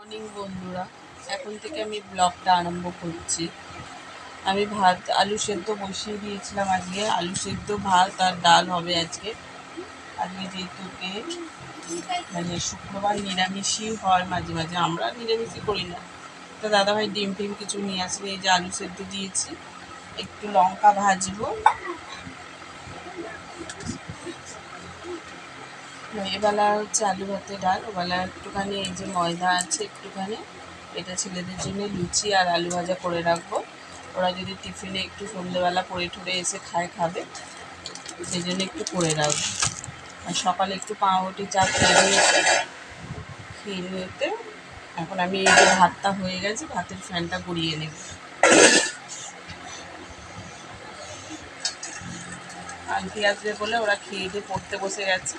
Morning বন্ধুরা। এখন থেকে আমি ব্লগটা আরম্ভ করছি। আমি ভাত, আলু সেদ্ধ বসিয়ে দিয়েছিলাম আজকে। আলু সেদ্ধ, ভাত আর ডাল হবে আজকে। আজকে যেহেতু মানে শুক্রবার নিরামিষই হয় মাঝে মাঝে। আমরা নিরামিষই করি না। তো দাদাভাই ডিম টিম কিছু নিয়ে আসলে এই যে আলু সেদ্ধ দিয়েছি। একটু লঙ্কা ভাজবো। এবেলা হচ্ছে আলু ভাতে ডাল, ওবেলা একটুখানি এই যে ময়দা আছে একটুখানি, এটা ছেলেদের জন্য লুচি আর আলু ভাজা করে রাখব। ওরা যদি টিফিনে একটু সন্ধ্যেবেলা পরে ঠরে এসে খায়, খাবে, সেই জন্য একটু করে রাখব। আর সকালে একটু পাউরুটি, চা খেয়ে খেয়ে নিতে। এখন আমি এই যে ভাতটা হয়ে গেছে, ভাতের ফ্যানটা গড়িয়ে নেব। আন্টি আসবে বলে ওরা খেয়ে দিয়ে পড়তে বসে গেছে।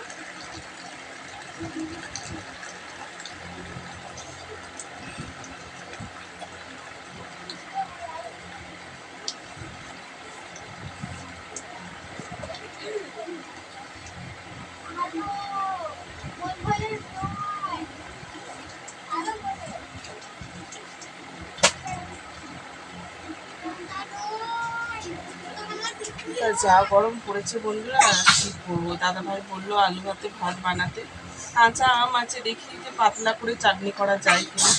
যা গরম পড়েছে বন্ধুরা আর কি করব? দাদাভাই বলল আলু ভাতে ভাত বানাতে। কাঁচা আম আছে, দেখি যে পাতলা করে চাটনি করা যায় কিনা।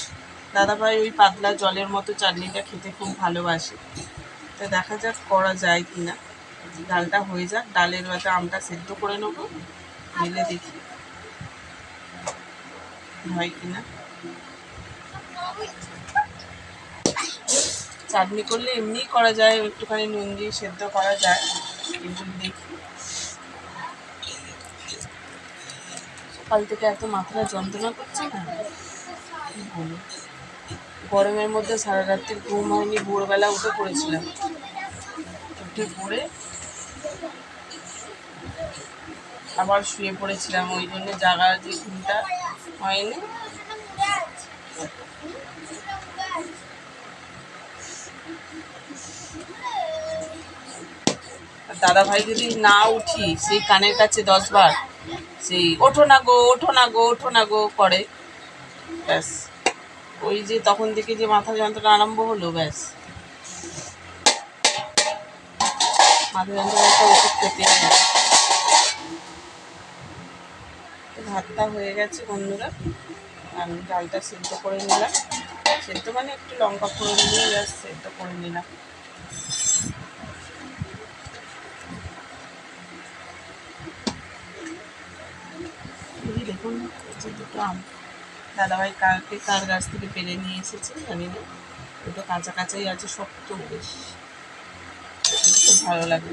দাদাভাই ওই পাতলা জলের মতো চাটনিটা খেতে খুব ভালোবাসে। তা দেখা যাক করা যায় কিনা। ডালটা হয়ে যাক, ডালের ভাতে আমটা সেদ্ধ করে নেব নিলে দেখি। হয় কিনা। চাটনি করলে এমনিই করা যায়, একটুখানি নুন দিয়ে সেদ্ধ করা যায়, কিন্তু দেখি সকাল থেকে এত মাথাটা যন্ত্রণা করছে না গরমের মধ্যে সারা রাত্রির ঘুম হয়নি, ভোরবেলা উঠে পড়েছিলাম। উঠে পড়ে আবার শুয়ে পড়েছিলাম, ওই জন্য জাগার যে ঘুমটা হয়নি। দাদা ভাই যদি না উঠি, সেই কানের কাছে দশবার সেই ওঠো না গো, ওঠো না গো, ওঠো না গো করে। ব্যাস। ওই যে তখন থেকে যে মাথা যন্ত্রণা আরম্ভ হলো, ব্যাস। মাথা যন্ত্রণা একটা ওষুধ খেতে। ভাতটা হয়ে গেছে বন্ধুরা। আমি ডালটা সেদ্ধ করে নিলাম। সেদ্ধ মানে একটু লঙ্কা ফোড়ন দিয়ে ব্যাস সেদ্ধ করে নিলাম। এই দেখুন যে দুটো আম। দাদাভাই কালকে কার গাছ থেকে পেরে নিয়ে এসেছে, জানি না। দুটো কাঁচা কাঁচাই আছে শক্ত বেশ। খুব ভালো লাগে।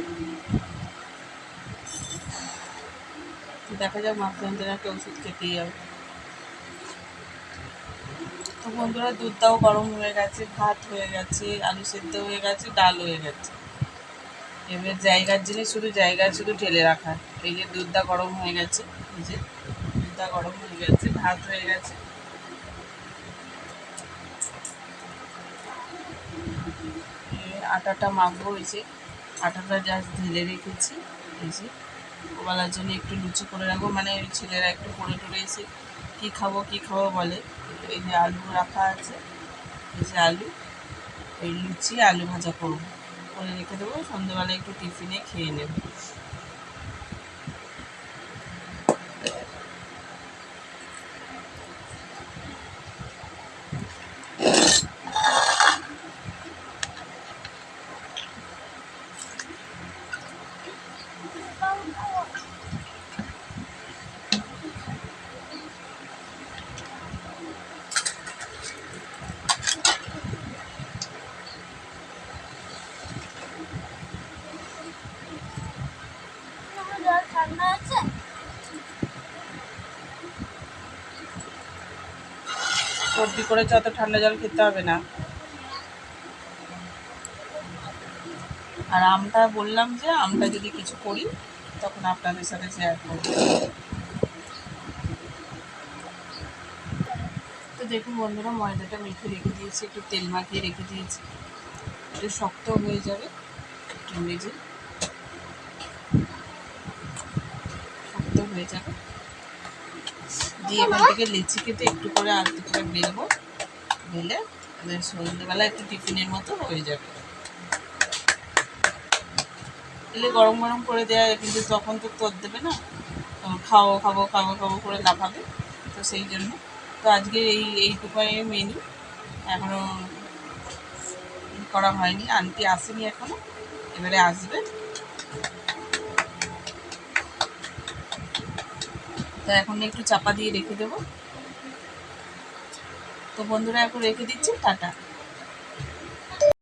দেখা যাক মাথা যন্ত্রণাকে ওষুধ খেতেই হবে। তো বন্ধুরা দুধটাও গরম হয়ে গেছে, ভাত হয়ে গেছে, আলু সেদ্ধ হয়ে গেছে, ডাল হয়ে গেছে। এবার জায়গার জিনিস শুধু জায়গায় শুধু ঢেলে রাখা। এই যে দুধটা গরম হয়ে গেছে, এই যে। দুধটা গরম হয়ে গেছে, ভাত হয়ে গেছে। আটাটা মাখবো যে, আটাটা জাস্ট ঢেলে রেখেছি, এই যে। ওবেলার জন্য একটু লুচি করে রাখব মানে ওই ছেলেরা একটু করে টরে এসে কী খাব কী খাব বলে। এই যে আলু রাখা আছে, এই যে আলু, এই লুচি আলু ভাজা করব। করে রেখে দেবো সন্ধ্যেবেলা একটু টিফিনে খেয়ে নেব। ঠান্ডা আছে সর্দি করেছে, অত ঠান্ডা জল খেতে হবে না। আর আমটা বললাম যে, আমটা যদি কিছু করি, তখন আপনাদের সাথে শেয়ার করব। তো দেখুন বন্ধুরা, ময়দাটা মেখে রেখে দিয়েছি, একটু তেল মাখিয়ে রেখে দিয়েছি। একটু শক্ত হয়ে যাবে, একটু ভেজে। হয়ে যাবে। দিয়ে এখান থেকে লিচি কেটে একটু করে আলতো করে বেলবো। ওদের সন্ধ্যেবেলা একটু টিফিনের মতো হয়ে যাবে। এলে গরম গরম করে দেওয়া কিন্তু তখন তো তোর দেবে না। তখন খাব খাব খাব খাব করে লাফাবে। তো সেই জন্য। তো আজকে এই এইটুকুই মেনু এখনও করা হয়নি। আন্টি আসেনি এখনও। এবারে আসবে। তো এখন একটু চাপা দিয়ে রেখে দেবো। তো বন্ধুরা এখন রেখে দিচ্ছি টাটা।